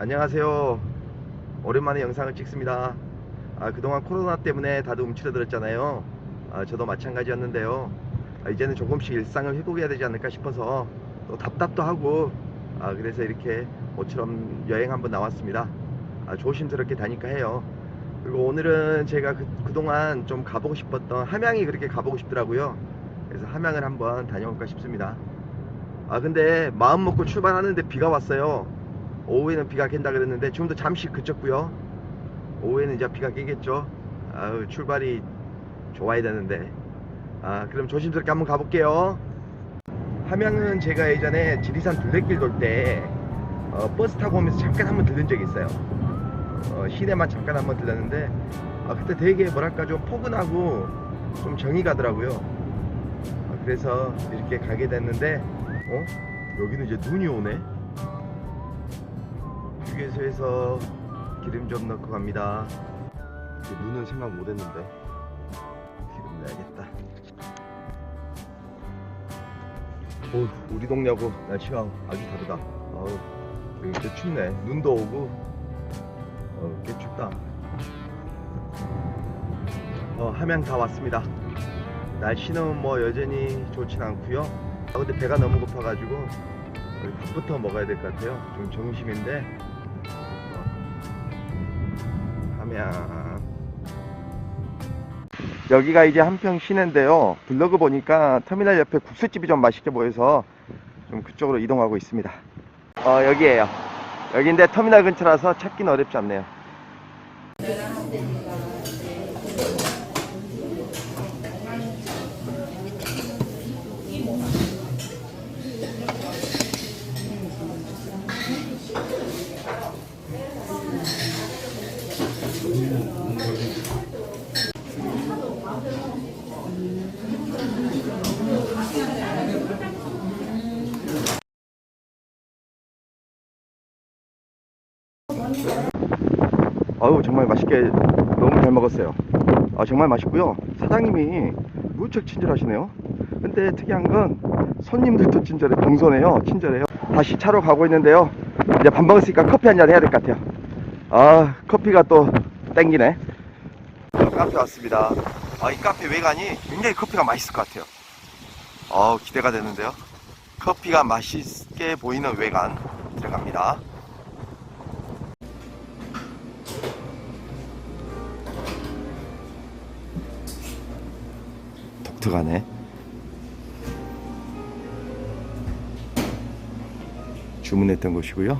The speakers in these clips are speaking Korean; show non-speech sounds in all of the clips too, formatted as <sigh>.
안녕하세요. 오랜만에 영상을 찍습니다. 아, 그동안 코로나 때문에 다들 움츠러들었잖아요. 아, 저도 마찬가지였는데요. 아, 이제는 조금씩 일상을 회복해야 되지 않을까 싶어서 또 답답도 하고 아, 그래서 이렇게 모처럼 여행 한번 나왔습니다. 아, 조심스럽게 다니까 해요. 그리고 오늘은 제가 그, 그동안 좀 가보고 싶었던 함양이 그렇게 가보고 싶더라고요. 그래서 함양을 한번 다녀올까 싶습니다. 아 근데 마음 먹고 출발하는데 비가 왔어요. 오후에는 비가 갠다 그랬는데 지금도 잠시 그쳤고요. 오후에는 이제 비가 깨겠죠. 아유 출발이 좋아야 되는데. 아 그럼 조심스럽게 한번 가볼게요. 함양은 제가 예전에 지리산 둘레길 돌때 어, 버스 타고 오면서 잠깐 한번 들른 적이 있어요. 어, 시내만 잠깐 한번 들렸는데 아, 그때 되게 뭐랄까 좀 포근하고 좀 정이 가더라고요. 아, 그래서 이렇게 가게 됐는데 어? 여기는 이제 눈이 오네. 휴게소에서 기름 좀 넣고 갑니다. 눈은 생각 못했는데 기름 내야겠다. 오, 우리 동네하고 날씨가 아주 다르다. 어우, 여기 또 춥네. 눈도 오고, 어, 꽤 춥다. 어, 함양 다 왔습니다. 날씨는 뭐 여전히 좋진 않고요. 아, 근데 배가 너무 고파가지고 밥부터 먹어야 될 것 같아요. 지금 점심인데 함양 여기가 이제 한평 시내인데요. 블로그 보니까 터미널 옆에 국수집이 좀 맛있게 보여서 좀 그쪽으로 이동하고 있습니다. 어 여기에요. 여기인데 터미널 근처라서 찾기는 어렵지 않네요. 아유 정말 맛있게 너무 잘 먹었어요. 아 정말 맛있고요. 사장님이 무척 친절하시네요. 근데 특이한 건 손님들도 친절해, 동선해요, 친절해요. 다시 차로 가고 있는데요. 이제 밥 먹었으니까 커피 한 잔 해야 될 것 같아요. 아 커피가 또 땡기네. 카페 왔습니다. 아 이 카페 외관이 굉장히 커피가 맛있을 것 같아요. 아 기대가 되는데요. 커피가 맛있게 보이는 외관 들어갑니다. 독특하네. 주문했던 곳이고요.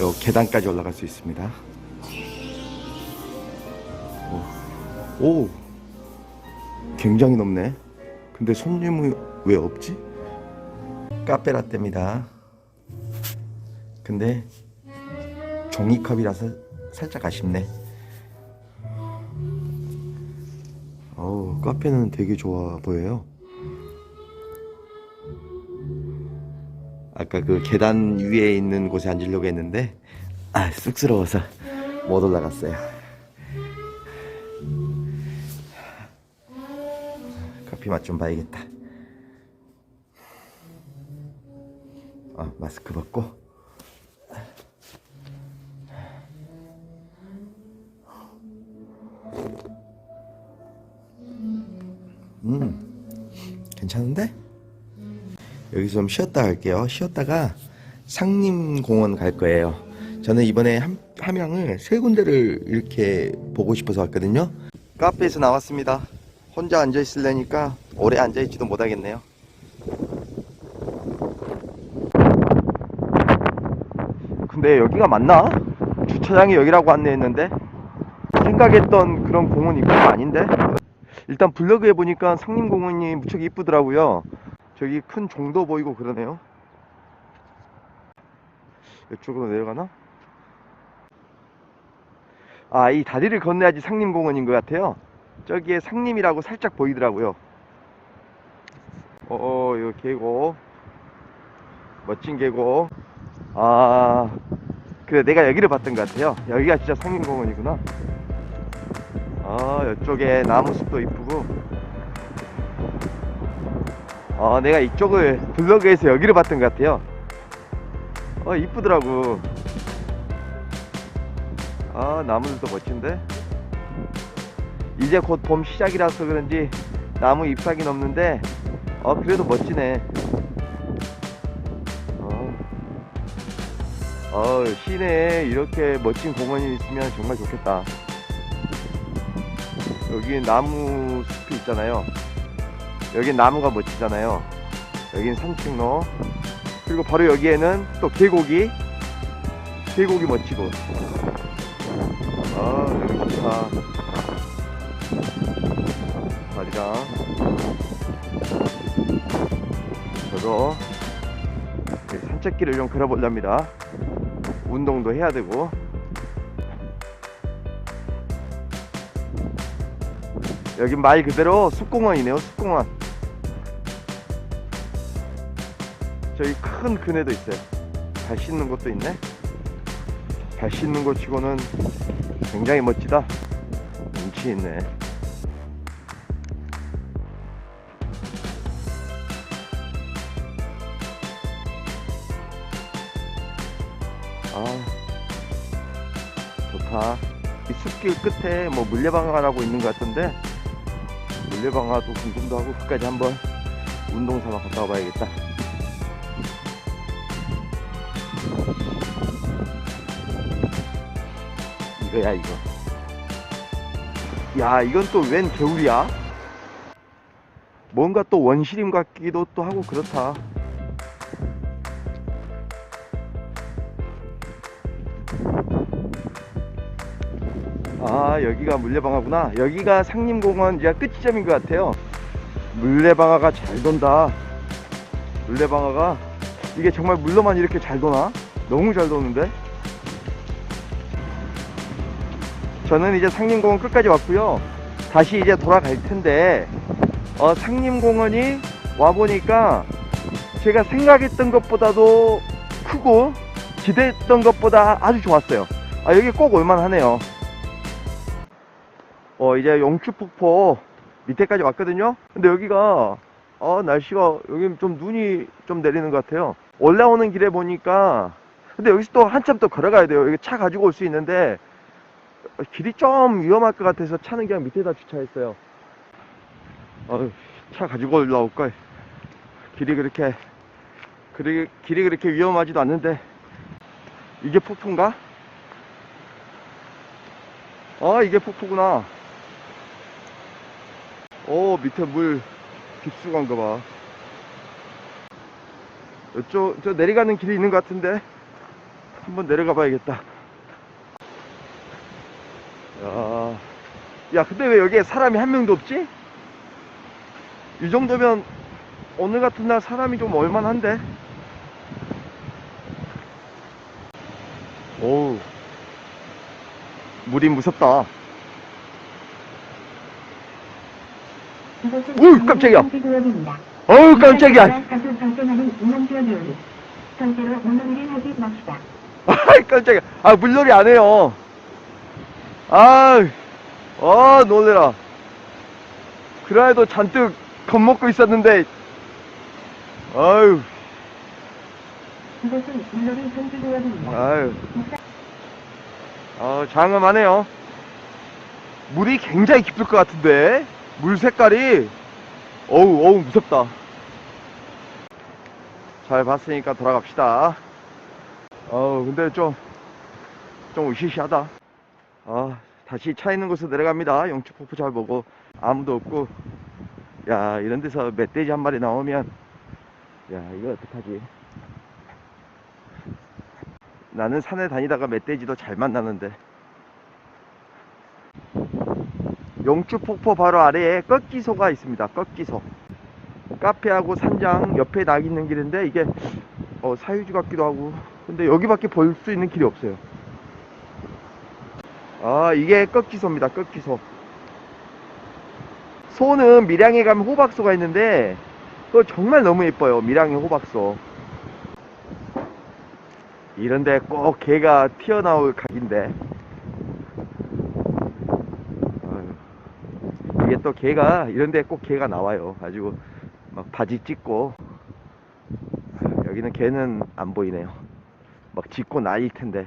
요 계단까지 올라갈 수 있습니다. 오, 오, 굉장히 높네. 근데 손님이 왜 없지? 카페라떼입니다. 근데 종이컵이라서 살짝 아쉽네. 어우, 카페는 되게 좋아 보여요. 아까 그 계단 위에 있는 곳에 앉으려고 했는데, 아, 쑥스러워서 못 올라갔어요. 커피 맛 좀 봐야겠다. 아, 마스크 벗고. 음, 괜찮은데? 여기서 좀 쉬었다 갈게요. 쉬었다가 상림공원 갈 거예요. 저는 이번에 함, 함양을 세 군데를 이렇게 보고 싶어서 왔거든요. 카페에서 나왔습니다. 혼자 앉아 있으려니까 오래 앉아 있지도 못하겠네요. 근데 여기가 맞나? 주차장이 여기라고 안내했는데 생각했던 그런 공원이 그건 아닌데? 일단 블로그에 보니까 상림공원이 무척 이쁘더라고요. 저기 큰 종도 보이고 그러네요. 이쪽으로 내려가나? 아, 이 다리를 건너야지 상림공원인 것 같아요. 저기에 상림이라고 살짝 보이더라고요. 어, 이거 계곡. 멋진 계곡. 아, 그래, 내가 여기를 봤던 것 같아요. 여기가 진짜 상림공원이구나. 아, 이쪽에 나무숲도 이쁘고. 아, 내가 이쪽을 블로그에서 여기를 봤던 것 같아요. 어 이쁘더라고 아 나무들도 멋진데 이제 곧 봄 시작이라서 그런지 나무 잎사귀 넘는데 어 그래도 멋지네 어, 어 시내에 이렇게 멋진 공원이 있으면 정말 좋겠다 여기 나무 숲이 있잖아요. 여기 나무가 멋지잖아요. 여긴 산책로. 그리고 바로 여기에는 또 계곡이 계곡이 멋지고 아 여기 좋다. 자리랑 저도 산책길을 좀 걸어보렵니다. 운동도 해야 되고 여기 말 그대로 숲공원이네요 숲공원. 저기 큰 그네도 있어요. 발 씻는 곳도 있네. 발 씻는 곳 치고는 굉장히 멋지다. 운치 있네. 아 좋다. 이 숲길 끝에 뭐 물레방아라고 있는 것 같던데 물레방아도 궁금도 하고 끝까지 한번 운동 삼아 갔다 와봐야겠다. 이거야 이거. 야 이건 또 웬 개울이야? 뭔가 또 원시림 같기도 또 하고 그렇다 아 여기가 물레방아구나. 여기가 상림공원 이제 끝지점인 것 같아요. 물레방아가 잘 돈다. 물레방아가 이게 정말 물로만 이렇게 잘 도나? 너무 잘 도는데? 저는 이제 상림공원 끝까지 왔고요. 다시 이제 돌아갈 텐데 어, 상림공원이 와보니까 제가 생각했던 것보다도 크고 기대했던 것보다 아주 좋았어요. 아 여기 꼭 올만하네요 어 이제 용추폭포 밑에까지 왔거든요. 근데 여기가 어 날씨가 여기 좀 눈이 좀 내리는 것 같아요. 올라오는 길에 보니까 근데 여기서 또 한참 또 걸어가야 돼요. 여기 차 가지고 올 수 있는데 어, 길이 좀 위험할 것 같아서 차는 그냥 밑에다 주차했어요. 어, 차 가지고 올라올 걸 길이 그렇게 그리, 길이 그렇게 위험하지도 않는데 이게 폭포인가? 아 이게 폭포구나 오 밑에 물 깊숙한 거봐. 이쪽 저 내려가는 길이 있는 것 같은데 한번 내려가 봐야겠다. 야, 야 근데 왜 여기에 사람이 한 명도 없지? 이 정도면 오늘 같은 날 사람이 좀 얼만한데? 오우 물이 무섭다 어우 깜짝이야. 어우 깜짝이야. <laughs> 아이 깜짝이야. 아 물놀이 안 해요. 아, 아 놀래라. 그래도 잔뜩 겁먹고 있었는데. 아유 이것은 물놀이 금지구역입니다. 아유 아 장엄하네요. 물이 굉장히 깊을 것 같은데 물 색깔이 어우 어우 무섭다. 잘 봤으니까 돌아갑시다. 어우 근데 좀좀 으시시하다. 아 다시 차 있는 곳으로 내려갑니다. 영축폭포 잘 보고 아무도 없고. 야 이런 데서 멧돼지 한 마리 나오면 야 이거 어떡하지? 나는 산에 다니다가 멧돼지도 잘 만나는데 용주폭포 바로 아래에 꺾기소가 있습니다. 꺾기소. 카페하고 산장 옆에 낙 있는 길인데 이게 어, 사유지 같기도 하고. 근데 여기밖에 볼 수 있는 길이 없어요. 아 이게 꺾기소입니다. 꺾기소. 소는 밀양에 가면 호박소가 있는데 그거 정말 너무 예뻐요. 밀양의 호박소. 이런데 꼭 개가 튀어나올 각인데 아유, 이게 또 개가 이런데 꼭 개가 나와요. 가지고 막 바지 찢고. 아, 여기는 개는 안 보이네요. 막 짖고 난릴 텐데